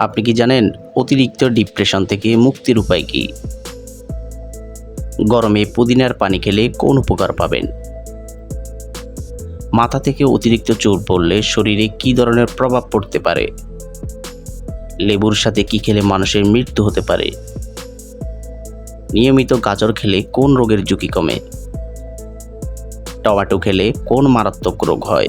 আপনি কি জানেন অতিরিক্ত ডিপ্রেশন থেকে মুক্তির উপায় কি? গরমে পুদিনার পানি খেলে কোন উপকার পাবেন? মাথা থেকে অতিরিক্ত চোট পড়লে শরীরে কী ধরনের প্রভাব পড়তে পারে? লেবুর সাথে কি খেলে মানুষের মৃত্যু হতে পারে? নিয়মিত গাজর খেলে কোন রোগের ঝুঁকি কমে? টমেটো খেলে কোন মারাত্মক রোগ হয়?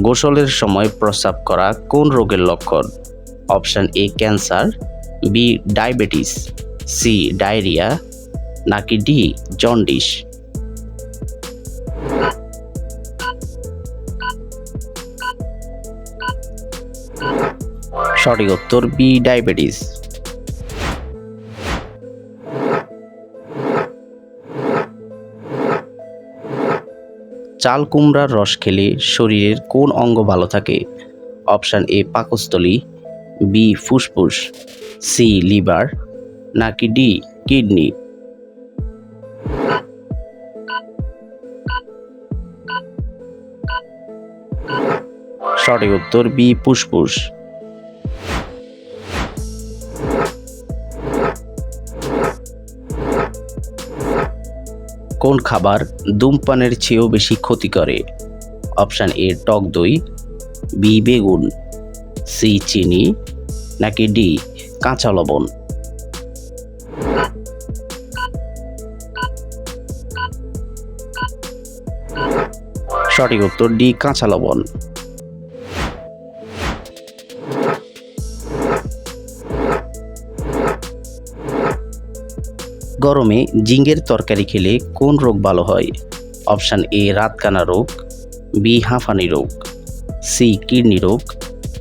গোসলের সময় প্রস্রাব করা কোন রোগের লক্ষণ? Option A cancer, B diabetes, C diarrhoea, নাকি ডি জন্ডিস? সঠিক উত্তর বি ডায়াবেটিস। চাল কুমড়ার রস খেলে শরীরের কোন অঙ্গ ভালো থাকে? অপশান এ, পাকস্থলী, বি, ফুসফুস, সি, লিভার, নাকি ডি, কিডনি? সঠিক উত্তর, বি, ফুসফুস। কোন খাবার ধূমপানের চেয়েও বেশি ক্ষতি করে? অপশান এ, টক দই, বি, বেগুন, সি, চিনি, নাকি ডি, কাঁচা লবণ? সঠিক উত্তর ডি, কাঁচা লবণ। গরমে জিঙ্গের তরকারি খেলে কোন রোগ ভালো হয়? অপশান এ, রাতকানা রোগ, বি, হাঁফানি রোগ, সি, কিডনি রোগ,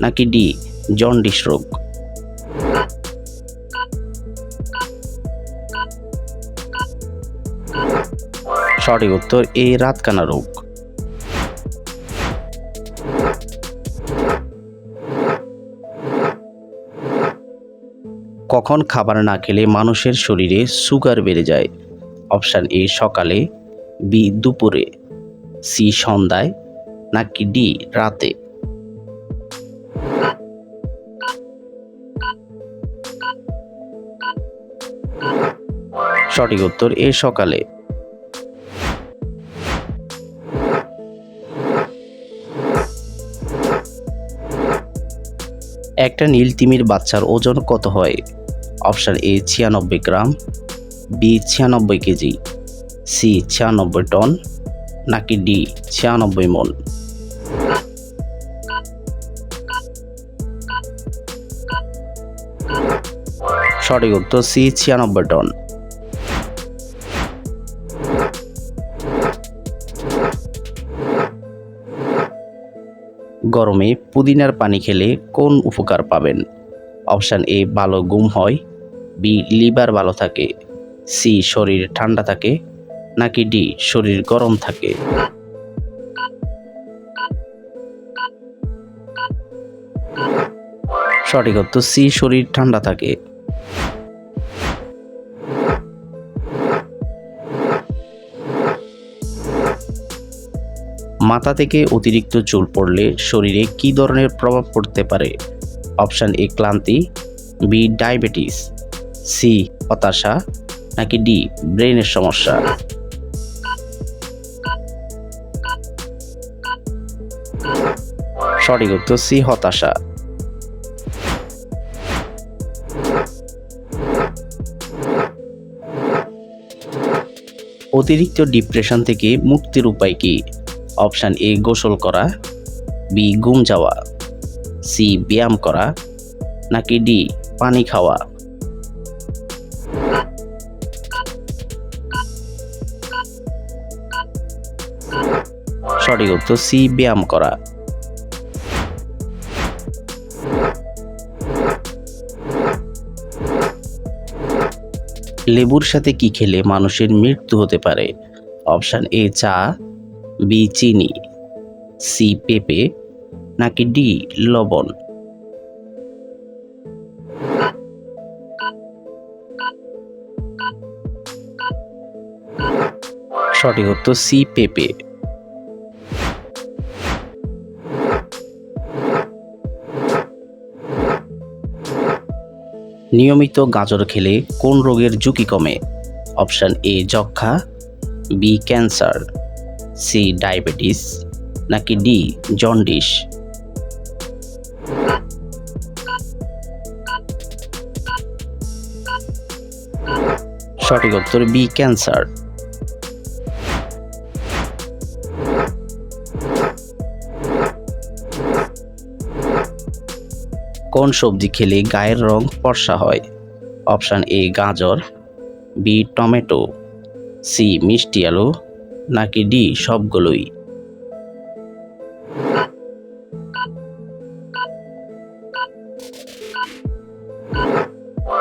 নাকি ডি, জন্ডিস রোগ? সঠিক উত্তর এ, রাতকানা রোগ। কখন খাবার না খেলে মানুষের শরীরে সুগার বেড়ে যায়? অপশান এ সকালে বি দুপুরে সি সন্ধ্যায়, নাকি ডি রাতে? সঠিক উত্তর এ সকালে। একটা নীল তিমির বাচ্চার ওজন কত হয়? অপশান এ ছিয়ানব্বই গ্রাম, বি ছিয়ানব্বই কেজি, সি ছিয়ানব্বই টন, নাকি ডি ছিয়ানব্বই মন? সঠিক উত্তর সি ছিয়ানব্বই টন। গরমে পুদিনার পানি খেলে কোন উপকার পাবেন? অপশান এ, ভালো ঘুম হয়। বি, লিভার ভালো থাকে, সি, শরীর ঠান্ডা থাকে, নাকি ডি, শরীর গরম থাকে? সঠিক উত্তর, সি, শরীর ঠান্ডা থাকে। মাথা থেকে অতিরিক্ত চুল পড়লে শরীরে কী ধরনের প্রভাব পড়তে পারে? অপশান এ, ক্লান্তি, বি, ডায়াবেটিস। সি হতাশা নাকি ডি ব্রেনের সমস্যা? সঠিক উত্তর সি হতাশা। অতিরিক্ত ডিপ্রেশন থেকে মুক্তির উপায় কি? অপশান এ, গোসল করা। বি, ঘুম যাওয়া। সি, ব্যায়াম করা। নাকি ডি, পানি খাওয়া। সঠিক উত্তর সি, ব্যায়াম করা। লেবুর সাথে কি খেলে মানুষের মৃত্যু হতে পারে? অপশান এ, চা, বি, চিনি, সি, পেঁপে, নাকি ডি, লবণ। সঠিক উত্তর সি, পেঁপে। নিয়মিত গাজর খেলে কোন রোগের ঝুঁকি কমে? অপশান এ যক্ষা বি, ক্যান্সার, সি, ডায়াবেটিস, নাকি ডি, জন্ডিস? সঠিক উত্তর বি, ক্যান্সার। কোন সবজি খেলে গায়ের রং ফর্সা হয়? অপশান এ, গাজর বি টমেটো সি মিষ্টি আলু, নাকি ডি সবগুলোই?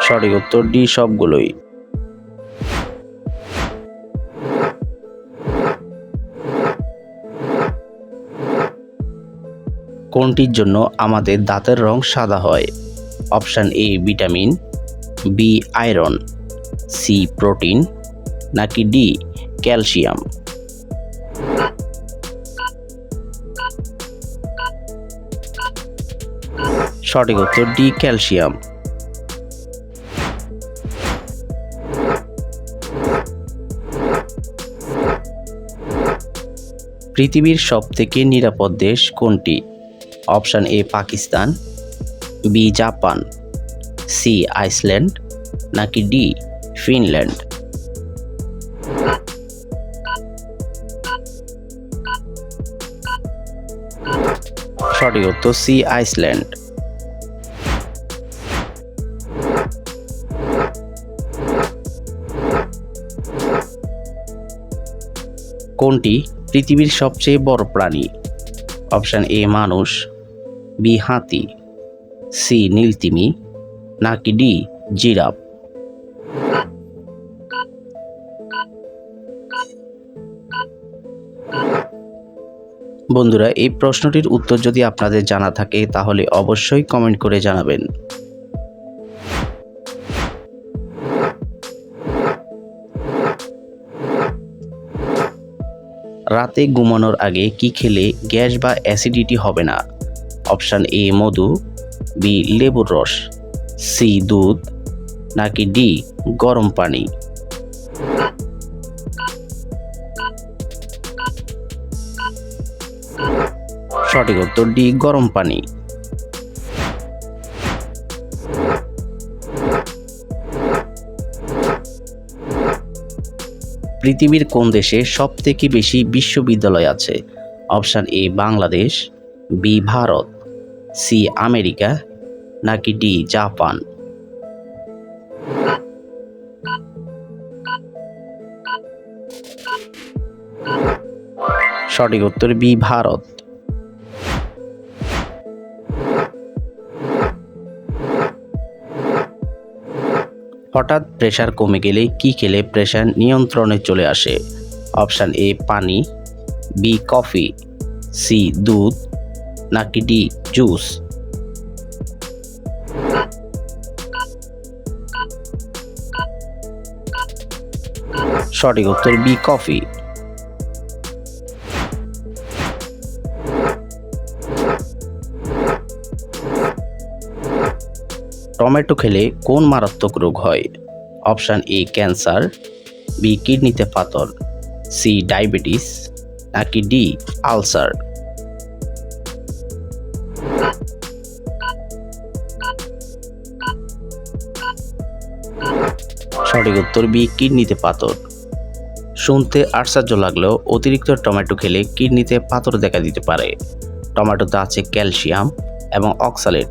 সঠিক উত্তর ডি সবগুলোই। কোনটির জন্য আমাদের দাঁতের রং সাদা হয়? Option A, vitamin, B, iron, C, protein, নাকি ডি, ক্যালসিয়াম। সঠিক উত্তর, ডি, ক্যালসিয়াম। পৃথিবীর সবথেকে নিরাপদ দেশ কোনটি? Option A Pakistan, B Japan, C Iceland, নাকি ডি ফিনল্যান্ড? সঠিক উত্তর সি আইসল্যান্ড। কোনটি পৃথিবীর সবচেয়ে বড় প্রাণী? অপশান এ মানুষ বি হাতি সি নীলতিমি, নাকি ডি জিরাফ? বন্ধুরা, এই প্রশ্নটির উত্তর যদি আপনাদের জানা থাকে, তাহলে অবশ্যই কমেন্ট করে জানাবেন। রাতে ঘুমানোর আগে কি খেলে গ্যাস বা অ্যাসিডিটি হবে না? অপশান এ মধু, বি লেবুর রস, সি দুধ, নাকি ডি গরম পানি? সঠিক উত্তর ডি গরম পানি। পৃথিবীর কোন দেশে সবথেকে বেশি বিশ্ববিদ্যালয় আছে? Option A Bangladesh, B Bharat. C America নাকি ডি জাপান? সঠিক উত্তর বি ভারত। হঠাৎ প্রেশার কমে গেলে কি খেলে প্রেশার নিয়ন্ত্রণে চলে আসে? অপশান এ পানি, বি কফি, সি দুধ নাকি ডি, জুস? সঠিক উত্তর বি, কফি। টমেটো খেলে কোন মারাত্মক রোগ হয়? অপশান এ, ক্যান্সার, বি, কিডনিতে পাথর, সি, ডায়াবেটিস, নাকি ডি, আলসার? সঠিক উত্তর বি, কিডনিতে পাথর। শুনতে আশ্চর্য লাগলেও অতিরিক্ত টমেটো খেলে কিডনিতে পাথর দেখা দিতে পারে। টমেটোতে আছে ক্যালসিয়াম এবং অক্সালেট,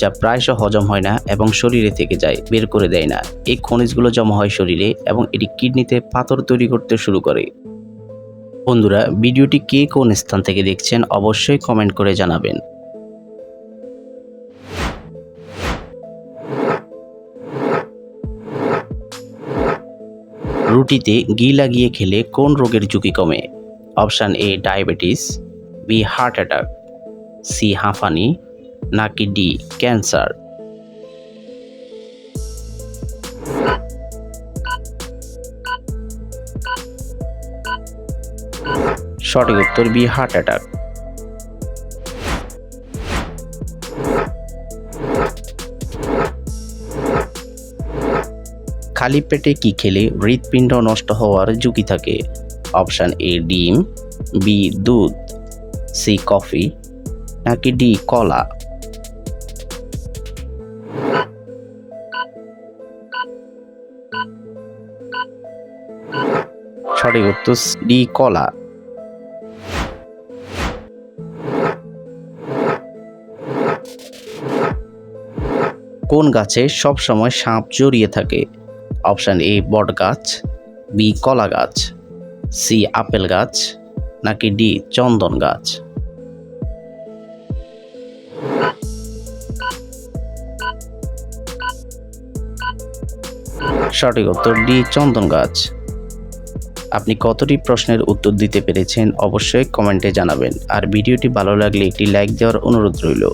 যা প্রায়শ হজম হয় না এবং শরীরে থেকে যায়, বের করে দেয় না। এই খনিজগুলো জমা হয় শরীরে এবং এটি কিডনিতে পাথর তৈরি করতে শুরু করে। বন্ধুরা, ভিডিওটি কে কোন স্থান থেকে দেখছেন অবশ্যই কমেন্ট করে জানাবেন। রুটিতে ঘি লাগিয়ে খেলে কোন রোগের ঝুঁকি কমে? Option A, diabetes, B, heart attack, C, হাঁফানি, নাকি ডি, ক্যান্সার। সঠিক উত্তর, বি, হার্ট অ্যাটাক। খালি পেটে কি খেলে হৃৎপিণ্ড নষ্ট হওয়ার ঝুঁকি থাকে? অপশান এ, ডিম, বি, দুধ, সি, কফি, নাকি ডি, কলা? সঠিক উত্তর ডি, কলা। কোন গাছে সবসময় সাপ জড়িয়ে থাকে? অপশান এ বট গাছ, বি কলা গাছ, সি আপেল গাছ, নাকি ডি চন্দন গাছ? সঠিক উত্তর ডি চন্দন গাছ। আপনি কতটি প্রশ্নের উত্তর দিতে পেরেছেন অবশ্যই কমেন্টে জানাবেন। আর ভিডিওটি ভালো লাগলে একটি লাইক দেওয়ার অনুরোধ রইল।